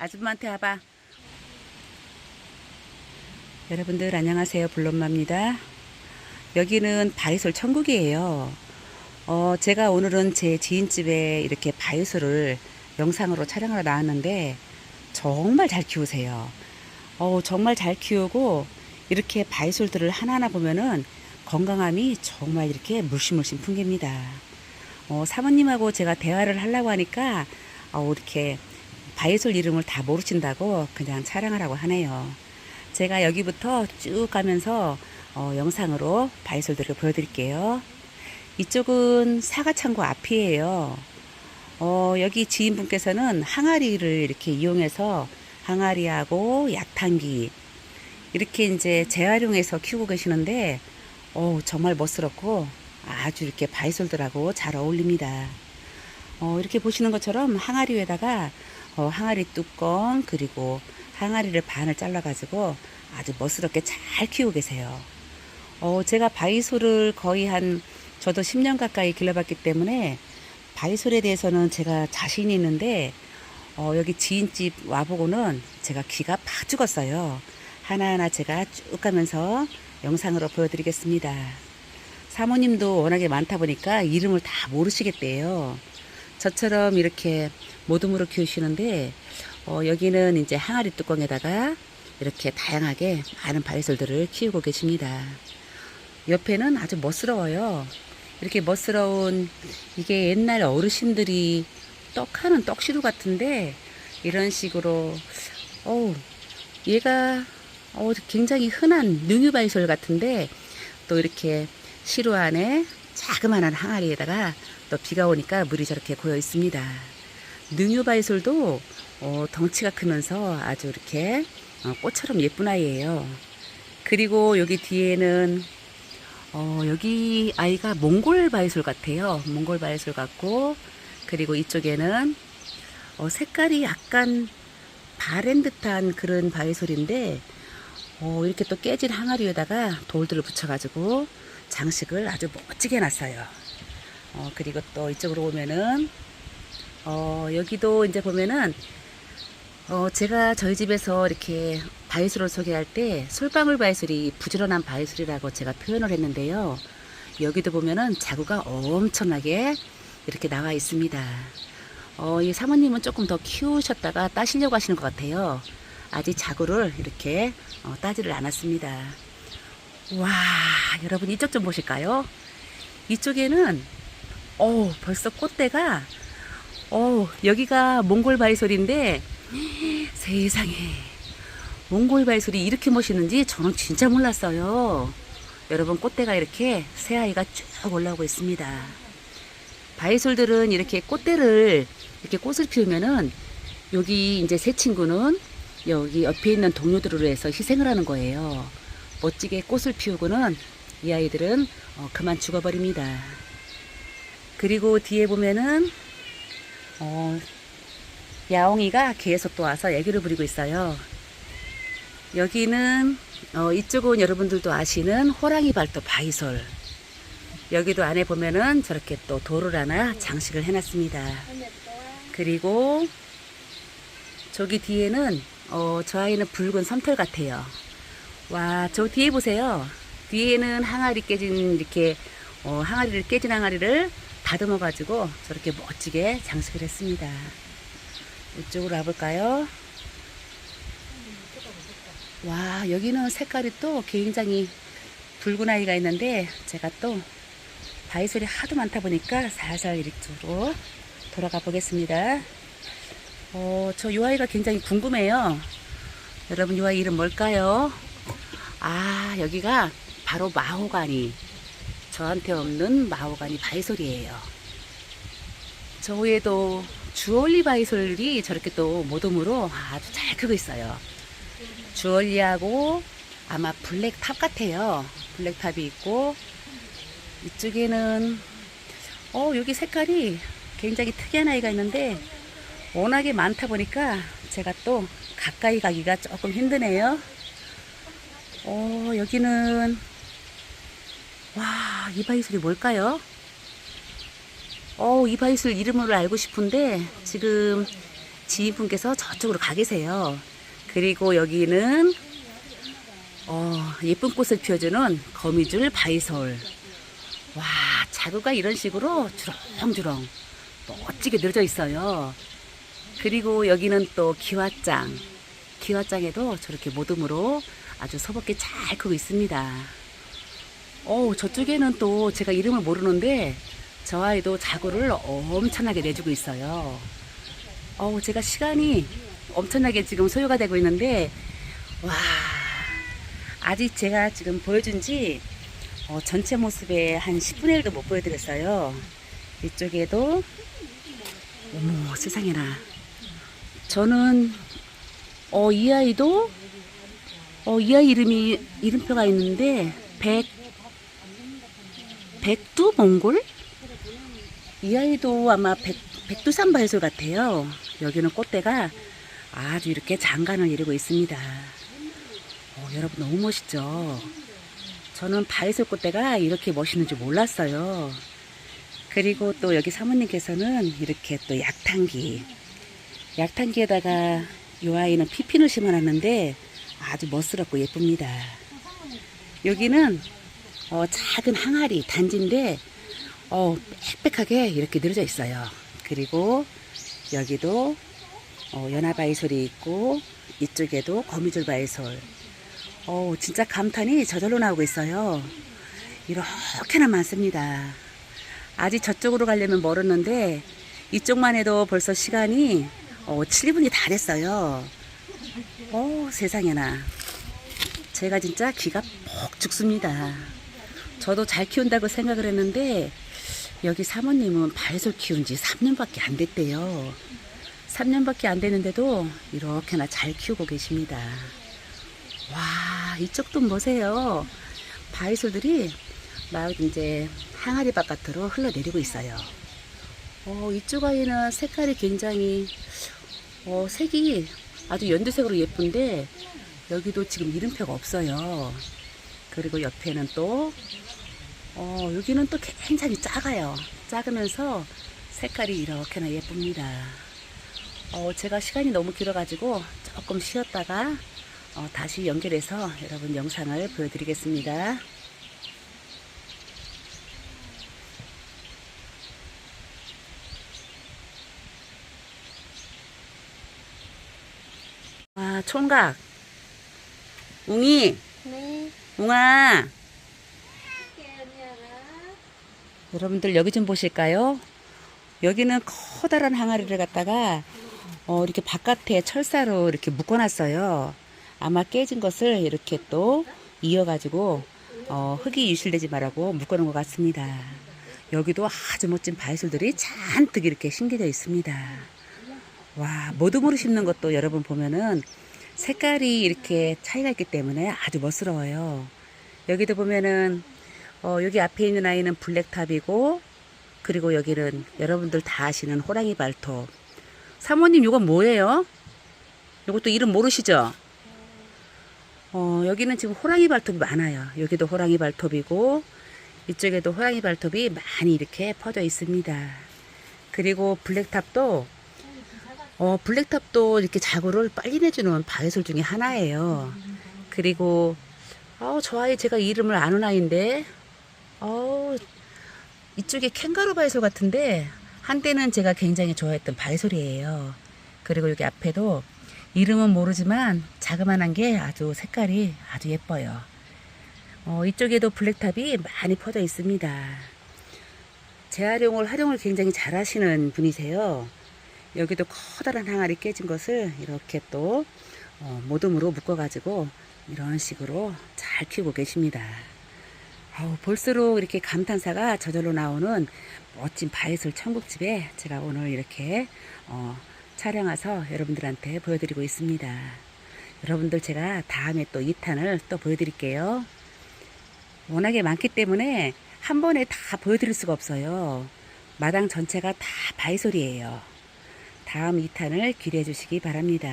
아줌마한테 와봐. 여러분들 안녕하세요. 블론마입니다. 여기는 바이솔 천국이에요. 어, 제가 오늘은 제 지인집에 이렇게 바이솔을 영상으로 촬영하러 나왔는데 정말 잘 키우세요. 어, 정말 잘 키우고 이렇게 바이솔들을 하나하나 보면은 건강함이 정말 이렇게 물씬물씬 풍깁니다. 어, 사모님하고 제가 대화를 하려고 하니까 어, 이렇게 바이솔 이름을 다 모르신다고 그냥 촬영하라고 하네요. 제가 여기부터 쭉 가면서 어, 영상으로 바이솔들을 보여드릴게요. 이쪽은 사과창고 앞이에요. 어, 여기 지인분께서는 항아리를 이렇게 이용해서 항아리하고 약탕기 이렇게 이제 재활용해서 키우고 계시는데 어, 정말 멋스럽고 아주 이렇게 바이솔들하고 잘 어울립니다. 어, 이렇게 보시는 것처럼 항아리 위에다가 어, 항아리 뚜껑 그리고 항아리를 반을 잘라 가지고 아주 멋스럽게 잘 키우고 계세요. 어, 제가 바이솔을 거의 한 저도 10년 가까이 길러봤기 때문에 바이솔에 대해서는 제가 자신이 있는데 어, 여기 지인집 와보고는 제가 귀가 팍 죽었어요. 하나하나 제가 쭉 가면서 영상으로 보여드리겠습니다. 사모님도 워낙에 많다 보니까 이름을 다 모르시겠대요. 저처럼 이렇게 모둠으로 키우시는데 어, 여기는 이제 항아리 뚜껑에다가 이렇게 다양하게 많은 바이솔들을 키우고 계십니다. 옆에는 아주 멋스러워요. 이렇게 멋스러운 이게 옛날 어르신들이 떡하는 떡시루 같은데 이런 식으로 어우 얘가 어, 굉장히 흔한 능유바이솔 같은데 또 이렇게 시루 안에 자그마한 항아리에다가 또 비가 오니까 물이 저렇게 고여 있습니다. 능유바이솔도 어, 덩치가 크면서 아주 이렇게 어, 꽃처럼 예쁜 아이예요. 그리고 여기 뒤에는 어, 여기 아이가 몽골 바이솔 같아요. 몽골 바이솔 같고 그리고 이쪽에는 어, 색깔이 약간 바랜 듯한 그런 바이솔인데 어, 이렇게 또 깨진 항아리에다가 돌들을 붙여가지고 장식을 아주 멋지게 해놨어요. 어, 그리고 또 이쪽으로 오면은 어, 여기도 이제 보면은 어, 제가 저희 집에서 이렇게 바이솔을 소개할 때 솔방울 바이솔이 부지런한 바이솔이라고 제가 표현을 했는데요. 여기도 보면은 자구가 엄청나게 이렇게 나와 있습니다. 어, 이 사모님은 조금 더 키우셨다가 따시려고 하시는 것 같아요. 아직 자구를 이렇게 어, 따지를 않았습니다. 와, 여러분 이쪽 좀 보실까요? 이쪽에는 어, 벌써 꽃대가 어, 여기가 몽골 바이솔인데 세상에 몽골 바이솔이 이렇게 멋있는지 저는 진짜 몰랐어요. 여러분 꽃대가 이렇게 새 아이가 쭉 올라오고 있습니다. 바이솔들은 이렇게 꽃대를 이렇게 꽃을 피우면은 여기 이제 새 친구는 여기 옆에 있는 동료들을 위해서 희생을 하는 거예요. 멋지게 꽃을 피우고는 이 아이들은 어, 그만 죽어버립니다. 그리고 뒤에 보면은 어, 야옹이가 계속 또 와서 애기를 부리고 있어요. 여기는 어, 이쪽은 여러분들도 아시는 호랑이 발톱 바이솔. 여기도 안에 보면은 저렇게 또 돌을 하나 장식을 해놨습니다. 그리고 저기 뒤에는 어, 저 아이는 붉은 섬털 같아요. 와, 저 뒤에 보세요. 뒤에는 항아리 깨진 이렇게 어, 항아리를 깨진 항아리를 다듬어 가지고 저렇게 멋지게 장식을 했습니다. 이쪽으로 와볼까요? 와, 여기는 색깔이 또 굉장히 붉은 아이가 있는데 제가 또 바이솔이 하도 많다 보니까 살살 이쪽으로 돌아가 보겠습니다. 어, 저 요 아이가 굉장히 궁금해요. 여러분, 요 아이 이름 뭘까요? 아, 여기가 바로 마호가니. 저한테 없는 마호가니 바이솔이에요. 저 위에도 주얼리 바이솔이 저렇게 또 모둠으로 아주 잘 크고 있어요. 주얼리하고 아마 블랙탑 같아요. 블랙탑이 있고, 이쪽에는, 어, 여기 색깔이 굉장히 특이한 아이가 있는데, 워낙에 많다 보니까 제가 또 가까이 가기가 조금 힘드네요. 어, 여기는, 와, 이 바이슬이 뭘까요? 어, 이 바이슬 이름을 알고 싶은데, 지금 지인분께서 저쪽으로 가 계세요. 그리고 여기는 어, 예쁜 꽃을 피워주는 거미줄 바이솔. 와, 자구가 이런 식으로 주렁주렁 멋지게 늘어져 있어요. 그리고 여기는 또 기와장. 기와장에도 저렇게 모둠으로 아주 서먹게 잘 크고 있습니다. 어 저쪽에는 또 제가 이름을 모르는데 저 아이도 자구를 엄청나게 내주고 있어요. 어 제가 시간이 엄청나게 지금 소요가 되고 있는데, 와, 아직 제가 지금 보여준 지 어, 전체 모습의 한 10분의 1도 못 보여드렸어요. 이쪽에도, 어머, 세상에나. 저는, 어, 이 아이도, 어, 이 아이 이름이, 이름표가 있는데, 백, 백두 몽골? 이 아이도 아마 백, 백두산 바이솔 같아요. 여기는 꽃대가 아주 이렇게 장관을 이루고 있습니다. 어, 여러분 너무 멋있죠? 저는 바이솔 꽃대가 이렇게 멋있는 줄 몰랐어요. 그리고 또 여기 사모님께서는 이렇게 또 약탕기. 약탕기에다가 이 아이는 피핀을 심어놨는데 아주 멋스럽고 예쁩니다. 여기는 어, 작은 항아리 단지인데 어, 빽빽하게 이렇게 늘어져 있어요. 그리고 여기도 어, 연화바이솔이 있고 이쪽에도 거미줄 바이솔. 어, 진짜 감탄이 저절로 나오고 있어요. 이렇게나 많습니다. 아직 저쪽으로 가려면 멀었는데 이쪽만 해도 벌써 시간이 어, 7분이 다 됐어요. 어, 세상에나. 제가 진짜 기가 퍽 죽습니다. 저도 잘 키운다고 생각을 했는데 여기 사모님은 바이솔 키운 지 3년밖에 안 됐대요. 3년밖에 안 됐는데도 이렇게나 잘 키우고 계십니다. 와, 이쪽도 보세요. 바이솔들이 막 이제 항아리 바깥으로 흘러내리고 있어요. 어, 이쪽 아이는 색깔이 굉장히, 어, 색이 아주 연두색으로 예쁜데, 여기도 지금 이름표가 없어요. 그리고 옆에는 또, 어, 여기는 또 굉장히 작아요. 작으면서 색깔이 이렇게나 예쁩니다. 어, 제가 시간이 너무 길어가지고 조금 쉬었다가 어, 다시 연결해서 여러분 영상을 보여드리겠습니다. 아, 총각. 웅이, 네. 웅아. 여러분들 여기 좀 보실까요? 여기는 커다란 항아리를 갖다가 어, 이렇게 바깥에 철사로 이렇게 묶어놨어요. 아마 깨진 것을 이렇게 또 이어가지고 어, 흙이 유실되지 말라고 묶어놓은 것 같습니다. 여기도 아주 멋진 바이솔들이 잔뜩 이렇게 심겨져 있습니다. 와, 모둠으로 심는 것도 여러분 보면은 색깔이 이렇게 차이가 있기 때문에 아주 멋스러워요. 여기도 보면은 어, 여기 앞에 있는 아이는 블랙탑이고 그리고 여기는 여러분들 다 아시는 호랑이 발톱. 사모님 이건 뭐예요? 이것도 이름 모르시죠? 어, 여기는 지금 호랑이 발톱이 많아요. 여기도 호랑이 발톱이고 이쪽에도 호랑이 발톱이 많이 이렇게 퍼져 있습니다. 그리고 블랙탑도 어, 블랙탑도 이렇게 자구를 빨리 내주는 바이솔 중에 하나예요. 그리고 어, 저 아이 제가 이름을 아는 아이인데 어, 이쪽에 캥거루 바이솔 같은데 한때는 제가 굉장히 좋아했던 바이솔이에요. 그리고 여기 앞에도 이름은 모르지만 자그만한 게 아주 색깔이 아주 예뻐요. 어, 이쪽에도 블랙탑이 많이 퍼져 있습니다. 재활용을 활용을 굉장히 잘하시는 분이세요. 여기도 커다란 항아리 깨진 것을 이렇게 또 어, 모둠으로 묶어가지고 이런 식으로 잘 키우고 계십니다. 아우, 볼수록 이렇게 감탄사가 저절로 나오는 멋진 바이솔 천국집에 제가 오늘 이렇게 어, 촬영해서 여러분들한테 보여드리고 있습니다. 여러분들 제가 다음에 또 2탄을 또 보여드릴게요. 워낙에 많기 때문에 한 번에 다 보여드릴 수가 없어요. 마당 전체가 다 바이솔이에요. 다음 2탄을 기대해 주시기 바랍니다.